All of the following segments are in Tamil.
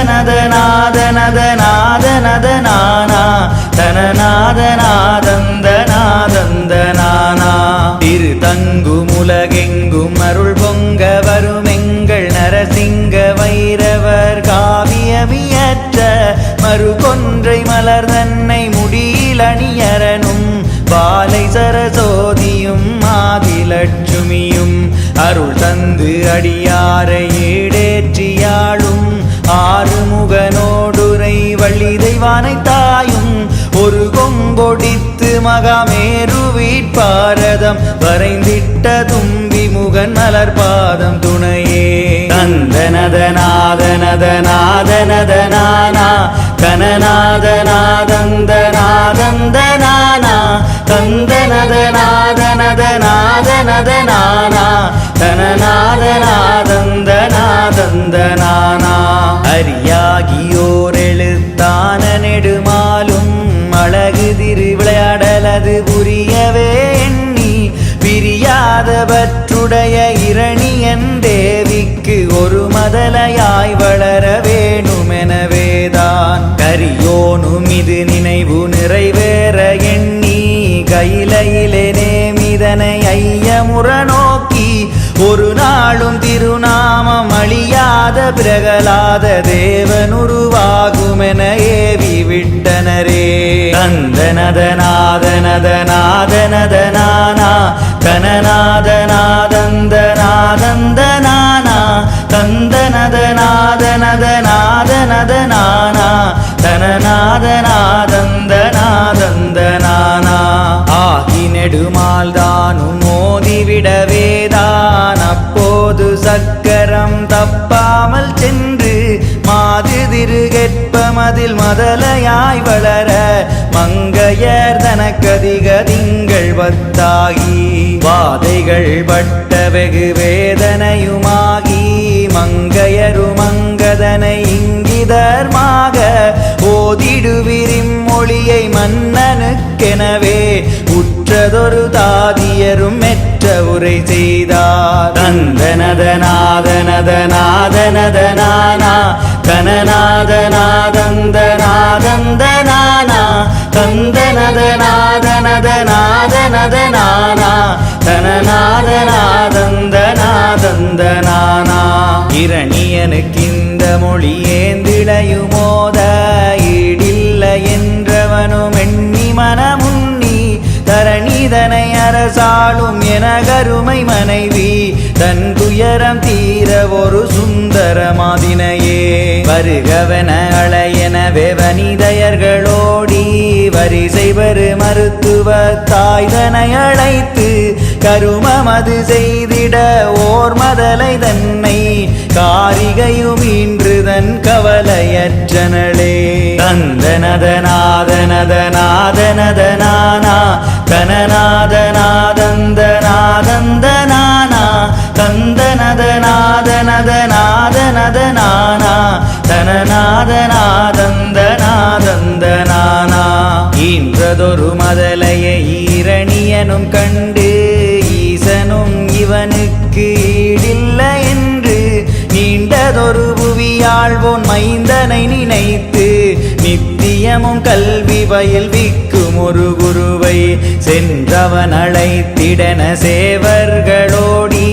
தந்தனதநாதனதநாதனதனானா தனநாதநாதந்தநாதந்தனானா திரு தங்குமுலகெங்கும் அருள் பொங்க வருமெங்கள் நரசிங்க வைரவர் காவியமியற்ற மறு கொன்றை மலர் தன்னை முடியில் அணியரனும் பாலை சரசோதியும் ஆதிலட்சுமியும் அருள் தந்து அடியாரை ஈடேற்றியாளும் ஆறுமுகனோடுரை வள்ளி தெய்வானை தாயும் ஒரு கொம்பொடித்து மகாமேரு வீட்பாரதம் வரைந்திட்ட தும்பி முகன் மலர் பாதம் துணை தந்தனதநாதனதநாதனதனானா கனநாதநாதந்தநாதந்தனானா தந்தனதநாதனதநாதனதனானா தனநாதநாதந்தநாதந்தனானா அரியாகியோர் எழுத்தான நெடுமாலும் அழகு திரு விளையாடலது புரியவே பிரியாதவற்றுடைய இரணியன் தேவிக்கு ஒரு மதலையாய் வளர வேணுமெனவேதான் கரியோனும் இது நினைவு நிறைவேற எண்ணி கையிலையிலே நேமிதனை ஐயமுற நோக்கி ஒரு நாளும் திருநாமம் அழியாத பிரகலாத தேவனுருவாகுமென ஏவி விட்டனரே. கந்தனதநாதனதநாதனதனானா தந்தனதநாதனதநாதனதனானா தனநாதநாதந்தநாதந்தனானா தந்தனதநாதனதநாதனதனானா தனநாதநாதந்தநாதந்தனானா ஆகி நெடுமால் தானும் மோதிவிடவேதான் அப்போது சக்கரம் தப்பாமல் சென்று மாது திருகற்பமதில் மதலையாய் வளர மங்கையர் தனக்கதிக திங்கள் வத்தாகி வாதைகள் பட்ட வெகு வேதனையுமாகி மங்கையரு மங்கதனை இங்கிதர்மாக ஓதிடுவிரிம் மொழியை மன்னனுக்கெனவே உற்றதொரு தாதியரும் மெற்ற உரை செய்தார். தந்தனதநாதனதநாதனதனானா கனநாதநாதந்தநாதந்தனானா தந்தனதநாதனதநாதனதனானா தனநாதநாதந்தநாதந்தனானா இரணியனுக்கு இந்த மொழி ஏந்திளையுமோ வாழும் என கருமை மனைவி தன் துயரம் தீர ஒரு சுந்தர மாதினையே. வருகவன அழையனவே வனிதையர்களோடி வரிசை வரு மருத்துவ தாய்தனை அழைத்து கருமமது செய்திட ஓர் மதலை தன்னை காரிகையும் இன்று தன் கவலையற்றனளே. தந்தனதநாதனதநாதனதனானா தனநாதநாதந்தநாதந்தனானா தந்தனதநாதனதநாதனதனானா தனநாதநாதந்தநாதந்தனானா ஈன்றதொரு மதலைய ஈரணியனும் கண்டு ஈசனும் இவனுக்கு ஈடில்லை என்று நீண்டதொரு புவியாழ்வோன் மைந்தனை நினைத்து தினமும் கல்வி வயல் விக்கும் ஒரு குருவை சென்றவன் அழைத்திடன சேவர்களோடி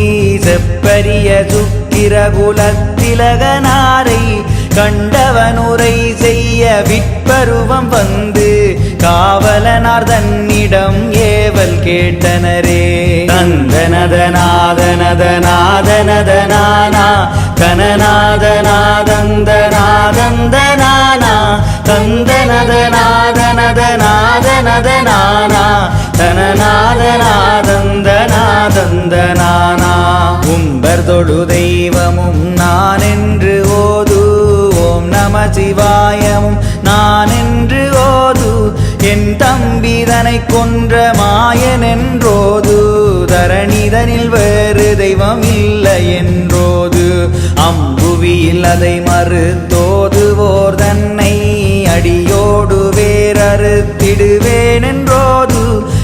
செப்பரிய சுக்கிர குலத்திலகனாரை கண்டவனுரை செய்ய விற்பருவம் வந்து காவலனார் தன்னிடம் ஏவல் கேட்டனரே. தந்தனதநாதனதநாதனதனானா கனநாதநாதந்தநாதந்தனானா தந்தனதநாதனதநாதனதனானா தனநாதநாதந்தநாதந்தனானா. உம்பர் தொழு தெய்வமும் நான் என்று ஓது நம சிவாயமும் நான் என்று ஓது. என் தம்பி தனை கொன்ற மாயன் என்றோது தரணிதனில் வேறு தெய்வம் இல்லை என்றோது அம்புவியில் அதை மறுத்தோதுவோர் தன்னை அடியோடு வேறறுத்திடுவேன் என்றோது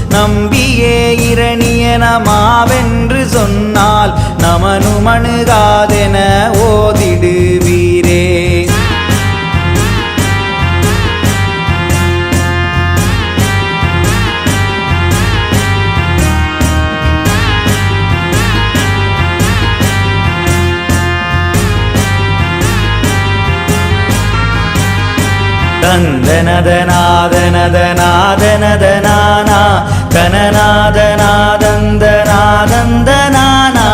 நம்பியே இரணியனமாவென்று சொன்னால் நமனு நமனுமணுகாதென ஓதிடு. தந்தனதநாதனதநாதனதனானா தனநாதநாதந்தநாதந்தனானா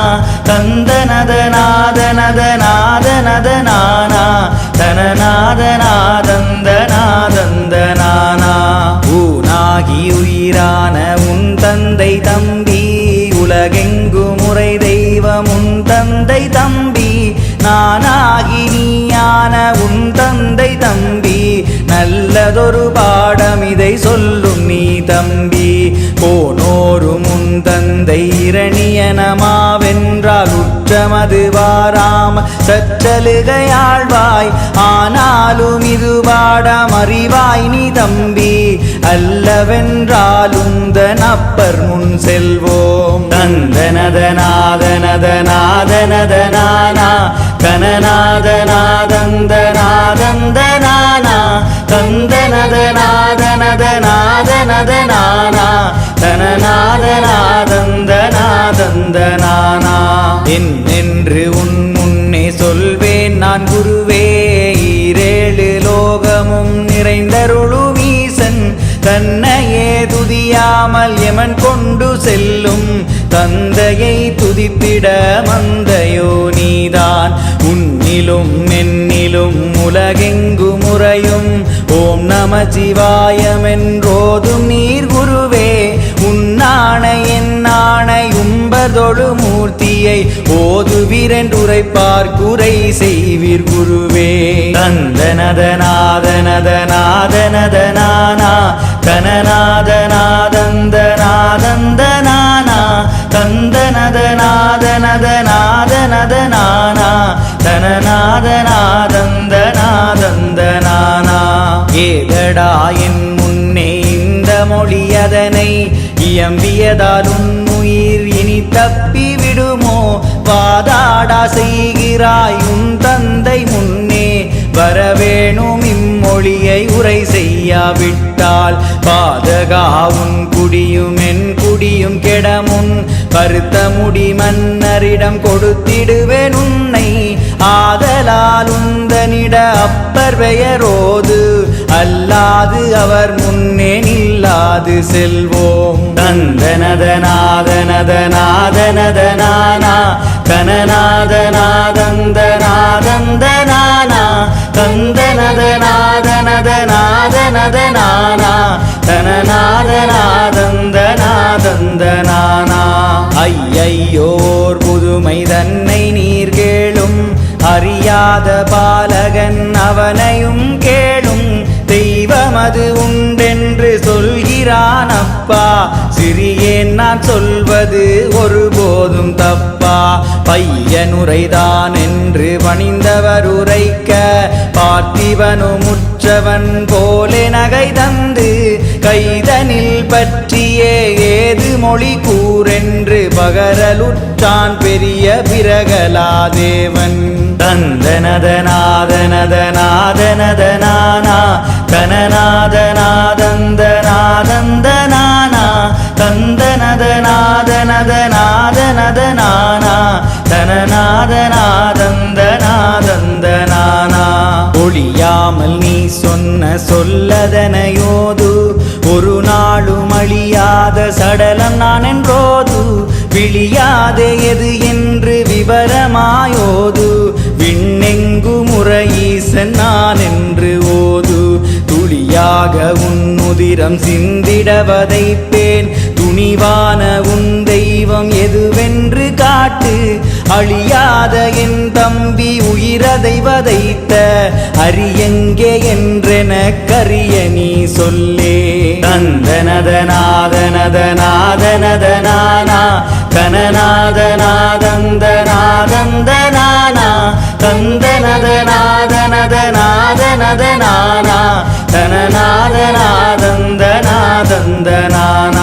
தந்தனதநாதனதநாதனதனானா தனநாதநாதந்தநாதந்தனானா ஊனாகி உயிரான உன் தந்தை தம்பி உலகெங்கு முறை தெய்வம் உன் தந்தை தம்பி நானாகி நீயான உன் தந்தை தம்பி நல்லதொரு பாடம் இதை சொல்லும் நீ தம்பி. போனோரு முன் தந்தை இரணியனமாவென்றால் உற்றமது வாராம. சற்றலுகையாழ்வாய் ஆனாலும் இது பாடம் அறிவாய் நீ தம்பி. அல்லவென்றாலும் அப்பர் முன் செல்வோம். தந்தனதநாதனதநாதனதனானா கனநாதநாதந்தநாதந்தனானா தந்தனதநாதனதநாதனதனானா தனநாதநாதந்தநாதந்தனானா என்னென்று உன் முன்னே சொல்வேன் நான் குருவே. ஈரேழு லோகமும் நிறைந்தருளும் தன்னையே துதியாமல் எமன் கொண்டு செல்லும். தந்தையை துதிப்பிட மந்தையோ நீதான். உன்னிலும் என்னிலும் உலகெங்கு முறையும். ஓம் நம சிவாயமென்றோதும் நீர் குருவே. உன் ஆணையின் ஆணை உம்பதொழு மூர்த்தியை ஓதுவீரென்றுரைப்பார் குறை செய்வீர் குருவே. தந்தனதநாதனதநாதனதனானா தனநாதநாதந்தநாதந்தனானா தந்தனதநாதனதநாதனதனானா தனநாதநாதந்தநாதந்தனானா ஏதடா என் முன்னே இந்த மொழி அதனை இயம்பியதால் உயிர் இனி தப்பி விடுமோ? வாதாடா செய்கிறாய் உன் தந்தை முன்னே. வரவேணும் இம்மொழியை உரை செய்யாவிட்டு பாதகா பாதகாவும் குடியும் என் குடியும் கெடமுன். பருத்த முடி மன்னரிடம் கொடுத்திடுவேன் உன்னை. ஆதலால் உந்தனிட அப்பர் பெயரோது. அல்லாது அவர் முன்னே நில்லாது செல்வோம். தந்தனதநாதனதநாதனதனானா கனநாதநாதந்தநாதந்தனானா தந்தனதநாதனதநாதனதனானா தனநாதநாதந்தநாதந்தனானா ஐயையோர் புதுமை தன்னை நீர் கேளும். அறியாத பாலகன் அவனையும் கேளும். தெய்வமது உண்டென்று சொல்கிறான் அப்பா. சிறியேன் நான் சொல்வது ஒருபோதும் தப்பா. பையனுரைதான் என்று பணிந்தவர் உரைக்க. பார்த்திவனும் முற்றவன் போலே நகை தந்து கைதனில் பற்றியே ஏது மொழி கூறென்று பகரலுற்றான் பெரிய பிரகலாதேவன். தந்தனதநாதனதநாதனதனானா தனநாதநாதந்தநாதந்தனானா தந்தனதநாதனதநாதனதனானா தனநாதநாதந்தநாதந்தனானா ஒளியாமல் நீ சொன்ன சொல்லதனையோது ஒரு நாளும் அழியாத சடலம் நான் என்றோது விழியாதே எது என்று விவரமாயோது விண்ணெங்கு முறையீசன் நான் என்று ஓது துளியாக உன் உதிரம் சிந்திடவதைப்பேன் வதைப்பேன் உன் தெய்வம் எதுவென்று காட்டு. அழியாத என் தம்பி உயிரதை வதைத்த. அரியங்கே என்றென கரிய நீ சொல்லே. தந்தனதநாதனதநாதனதனானா. கனநாதநாதந்தநாதந்தநானா தந்தனதநாதனதநாதனதனானா. தனநாதநாதந்தனா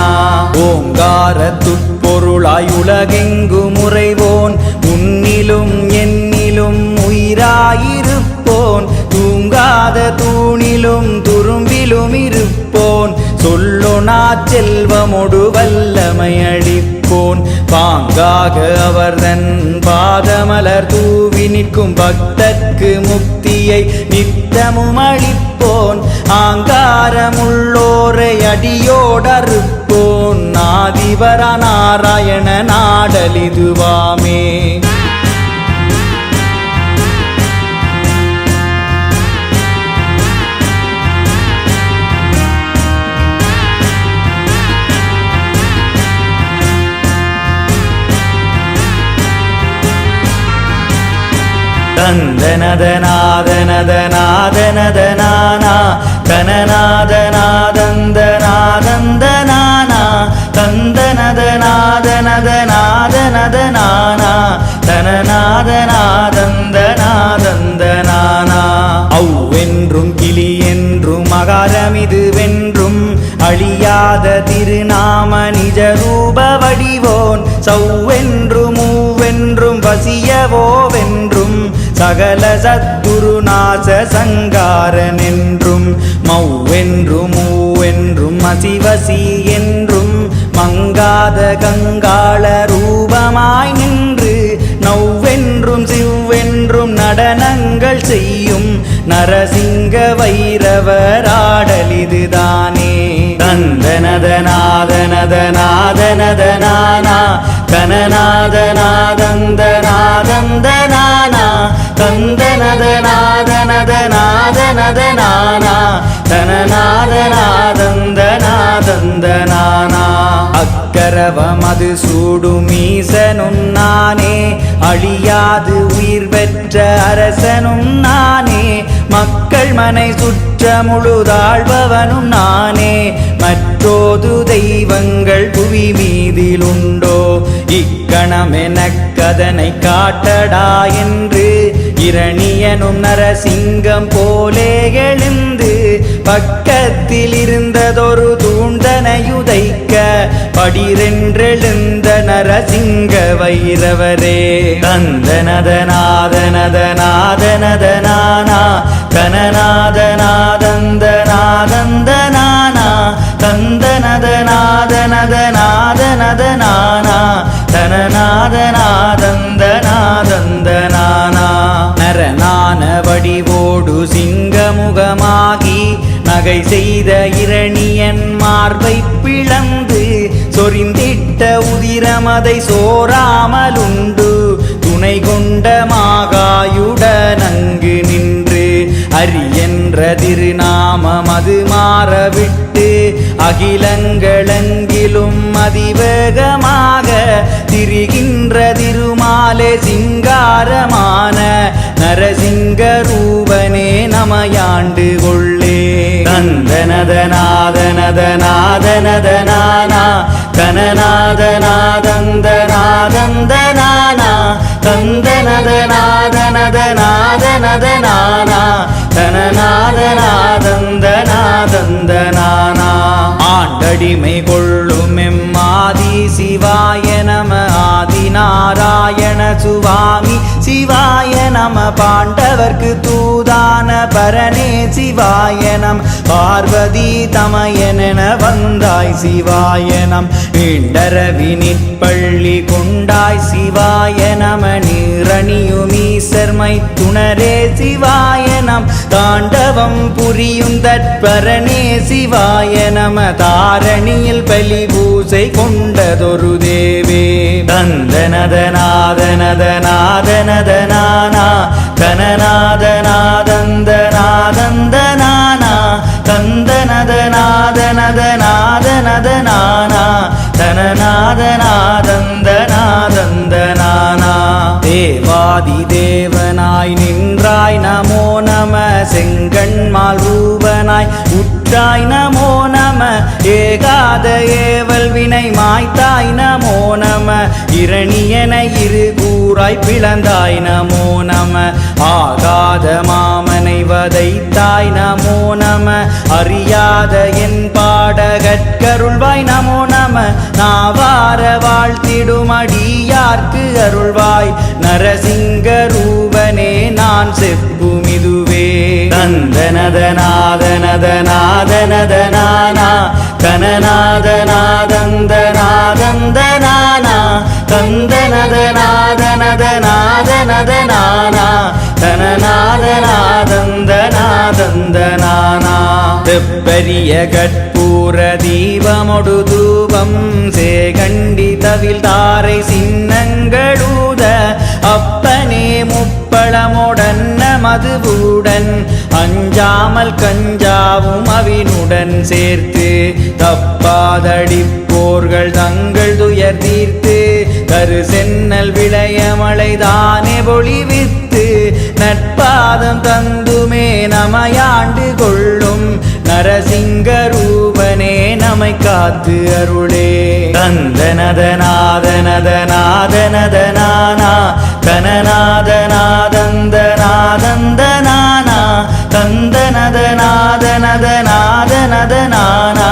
தந்தனானா துட்பொருளாய் உலகெங்கு முறைவோன்? உன்னிலும் என்னிலும் உயிராயிருப்போன். தூங்காத தூணிலும் துரும்பிலும் இருப்போன். சொல்லொனா செல்வமொடு வல்லமை வல்லமையளிப்போன் பாங்காக அவர்தன் பாதமலர் தூவி நிற்கும் பக்தர்க்கு முக்தியை நித்தமும் அளிப்போன். ஆங்காரமுள்ளோரை அடியோடறுப்போன். நாதிவர நாராயண நாடலிதுவாமே. தந்தனதநாதனதநாதனதனானா தனநாதநாதந்தநாதந்தனானா தந்தனதநாதனதநாதனதனானா தனநாதநாதந்தநாதந்தனானா ஔவென்றும் கிளி என்றும் மகாரமிதுவென்றும் அழியாத திருநாம நிஜ ரூப வடிவோன் சௌவென்றும் மூவென்றும் வசியவோவென்றும் சகல சத்துருநாச சங்காரன் என்றும் மௌவென்றும் மூவென்றும் அசிவசி என்றும் மங்காத கங்காள ரூபமாய் நின்று நவ்வென்றும் சிவ்வென்றும் நடனங்கள் செய்யும் நரசிங்க வைரவராடலிதுதானே. தந்தனதநாதனதநாதனதனானா கனநாதநாதந்தநாதந்தனானா தந்தனதநாதனதநாதனதனானா தனநாதநாதந்தநாதந்தனானா. அக்கரவமது சூடும் ஈசனும் நானே. அழியாது உயிர் பெற்ற அரசனும் நானே. மக்கள் மனை சுற்ற முழுதாழ்பவனும் நானே. மற்றோது தெய்வங்கள் புவி மீதிலுண்டோ. இக்கணமெனக்கதனை காட்டடா என்று. இரணியனும் நரசிங்கம் போலே எழுந்து பக்கத்தில் இருந்ததொரு தூண்டனையுதைக்க படிரென்றெழுந்த நரசிங்க வைரவரே. தந்தனதநாதனதநாதனதனானா தனநாதநாதந்தநாதந்தனானா தந்தனதநாதனதநாதனதனானா தனநாதநாதந்தநாதந்தனானா ஞான வடிவோடு சிங்கமுகமாகி நகை செய்த இரணியன் மார்பை பிளந்து சொரிந்திட்ட உதிரமதை சோராமலுண்டு. துணை கொண்ட மாகாயுடனங்கு நின்று அரியன்ற திருநாமம் அது மாறவிட்டு அகிலங்களெங்கிலும் அதிவேகமாக திரிகின்ற திருமாலே சிங்காரமான நரசிங்க ரூபனே நமையாண்டு கொள்ளே. தந்தனதநாதனதநாதனதனானா தனநாதநாதந்தநாதந்தனானா தந்தனதநாதனதநாதனதனானா தனநாதநாதந்தநாதந்தனானா. ஆண்டடிமை கொள்ளும் எம்மாதி சிவாய நாராயண சுவாமி சிவாய நம பாண்டவர்க்கு தூதான பரணே சிவாய நம் பார்வதி தமயனென வந்தாய் சிவாய நம் வீண்டரவி நிற்பள்ளி கொண்டாய் சிவாய நம நீரணியுமி. ஈசர்மை துணரே சிவாய நம். தாண்டவம் புரியும் தற்பரணே சிவாய நம. தாரணியில் பலி பூசை கொண்டதொரு தேவே. தந்தனதநாதனதநாதனதனானா தனநாதநாதந்தநாதந்தனானா. தந்தனதநாதனதநாதனதனானா தனநாதநாதந்தநாத தேவாதி தேவனாய் நின்றாய். நமோ நம செங்கண்மால் ரூபனாய். உற்ற உற்றாய் நமோ நம. ஏகாத ஏவல் வினை மாய்த்தாய் நமோ நம. இரணியன இரு கூறாய் பிளந்தாய் நமோ நம. ஆகாத மாமனை வதைத்தாய் நமோ நம. அறியாத என் பாடகற்கருள்வாய் நமோ நம. நாவார வாழ்த்திடும் அடியார்க்கு அருள்வாய். நரசிங்க ரூபனே நான் செப்புமிதுவே. தந்தனதநாதனதநாதனதனானா கனநாதநாதந்தநாதந்தனானா தந்தனதநாதனதநாதனதனானா தனநாதநாதந்தநாதந்தனானா தெப்பரிய கட்ட கற்பூர தீபமொடு தூபம் சேகண்டி தவில் தாரை சின்னங்களூத அப்பனே முப்பழமுடன் மதுவுடன் அஞ்சாமல் கஞ்சாவும் அவினுடன் சேர்த்து தப்பாதடிப்போர்கள் தங்கள் துயர் தீர்த்து தரு சென்னல் விளையமலை தானே பொழிவித்து நட்பாதம் தந்துமே நமையாண்டு கொள்ளும் நரசிங்க ரூபனே நமை காத்து அருளே. தந்தனதநாதனதநாதனதனானா தனநாதநாதந்தநாதந்தனானா தந்தனதநாதனதநாதனதனானா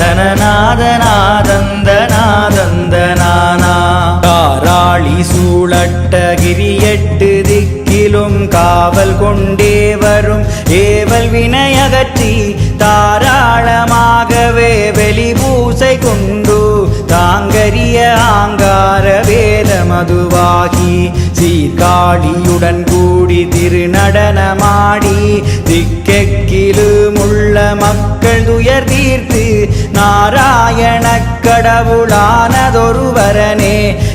தனநாதநாதந்தநாதந்தனானா. தாராளி சூழட்ட கிரியெட்டு காவல் கொண்டே வரும். ஏவல் வினையகற்றி தாராளமாகவே வெளிபூசை கொண்டு தாங்கரிய ஆங்கார வேத மதுவாகி சீர்காழியுடன் கூடி திருநடனமாடி திக்கெக்கிலுமுள்ள மக்கள் துயர் தீர்த்து நாராயண கடவுளானதொருவரனே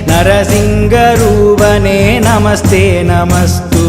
நரசிங்க ரூபனே நமஸ்தே நமஸ்தூ.